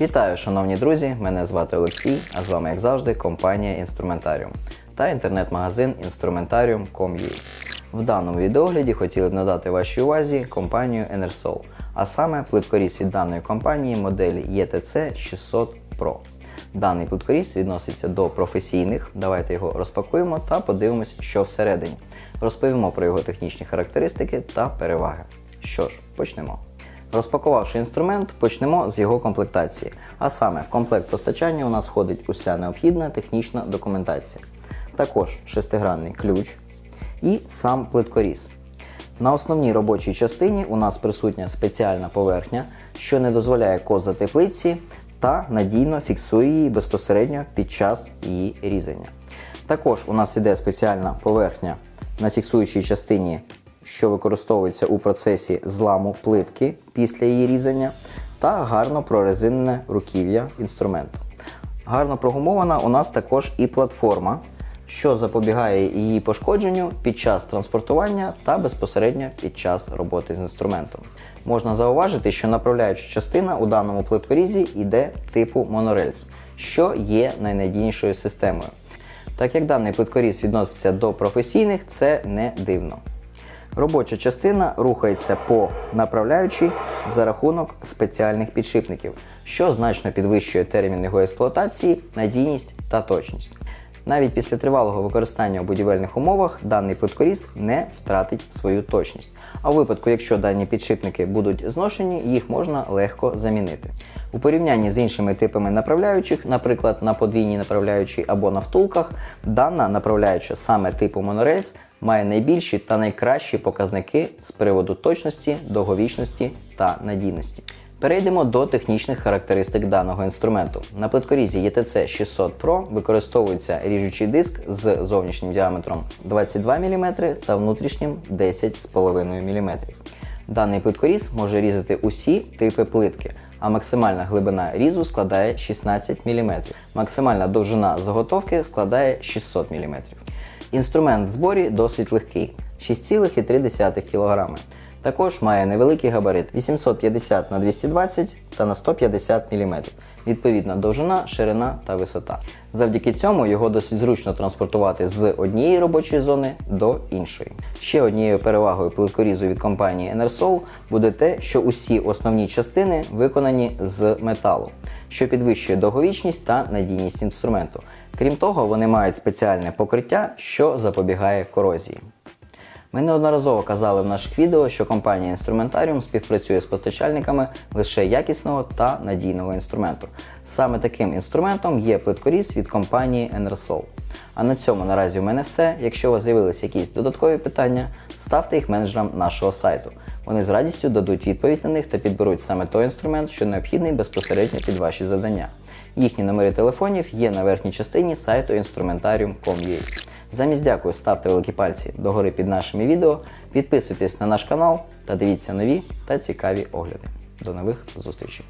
Вітаю, шановні друзі! Мене звати Олексій, а з вами, як завжди, компанія Інструментаріум та інтернет-магазин Instrumentarium.com.ua. В даному відеогляді хотіли б надати вашій увазі компанію Enersol, а саме плиткоріз від даної компанії моделі ETC 600 Pro. Даний плиткоріз відноситься до професійних. Давайте його розпакуємо та подивимось, що всередині. Розповімо про його технічні характеристики та переваги. Що ж, почнемо. Розпакувавши інструмент, почнемо з його комплектації. А саме в комплект постачання у нас входить уся необхідна технічна документація. Також шестигранний ключ і сам плиткоріз. На основній робочій частині у нас присутня спеціальна поверхня, що не дозволяє козати плитці та надійно фіксує її безпосередньо під час її різання. Також у нас іде спеціальна поверхня на фіксуючій частині, що використовується у процесі зламу плитки після її різання, та гарно прорезинене руків'я інструменту. Гарно прогумована у нас також і платформа, що запобігає її пошкодженню під час транспортування та безпосередньо під час роботи з інструментом. Можна зауважити, що направляюча частина у даному плиткорізі йде типу монорельс, що є найнадійнішою системою. Так як даний плиткоріз відноситься до професійних, це не дивно. Робоча частина рухається по направляючій за рахунок спеціальних підшипників, що значно підвищує термін його експлуатації, надійність та точність. Навіть після тривалого використання у будівельних умовах даний плиткоріз не втратить свою точність. А у випадку, якщо дані підшипники будуть зношені, їх можна легко замінити. У порівнянні з іншими типами направляючих, наприклад, на подвійній направляючій або на втулках, дана направляюча саме типу монорельс має найбільші та найкращі показники з приводу точності, довговічності та надійності. Перейдемо до технічних характеристик даного інструменту. На плиткорізі ETC 600 Pro використовується ріжучий диск з зовнішнім діаметром 22 мм та внутрішнім 10,5 мм. Даний плиткоріз може різати усі типи плитки, а максимальна глибина різу складає 16 мм. Максимальна довжина заготовки складає 600 мм. Інструмент в зборі досить легкий 6,3 кг. Також має невеликий габарит 850 на 220 та на 150 мм. Відповідна довжина, ширина та висота. Завдяки цьому його досить зручно транспортувати з однієї робочої зони до іншої. Ще однією перевагою плиткорізу від компанії Enersol буде те, що усі основні частини виконані з металу, що підвищує довговічність та надійність інструменту. Крім того, вони мають спеціальне покриття, що запобігає корозії. Ми неодноразово казали в наших відео, що компанія Instrumentarium співпрацює з постачальниками лише якісного та надійного інструменту. Саме таким інструментом є плиткоріз від компанії Enersol. А на цьому наразі у мене все. Якщо у вас з'явилися якісь додаткові питання, ставте їх менеджерам нашого сайту. Вони з радістю дадуть відповідь на них та підберуть саме той інструмент, що необхідний безпосередньо під ваші завдання. Їхні номери телефонів є на верхній частині сайту instrumentarium.com.ua. Замість дякую, ставте великі пальці догори під нашими відео, підписуйтесь на наш канал та дивіться нові та цікаві огляди. До нових зустрічей!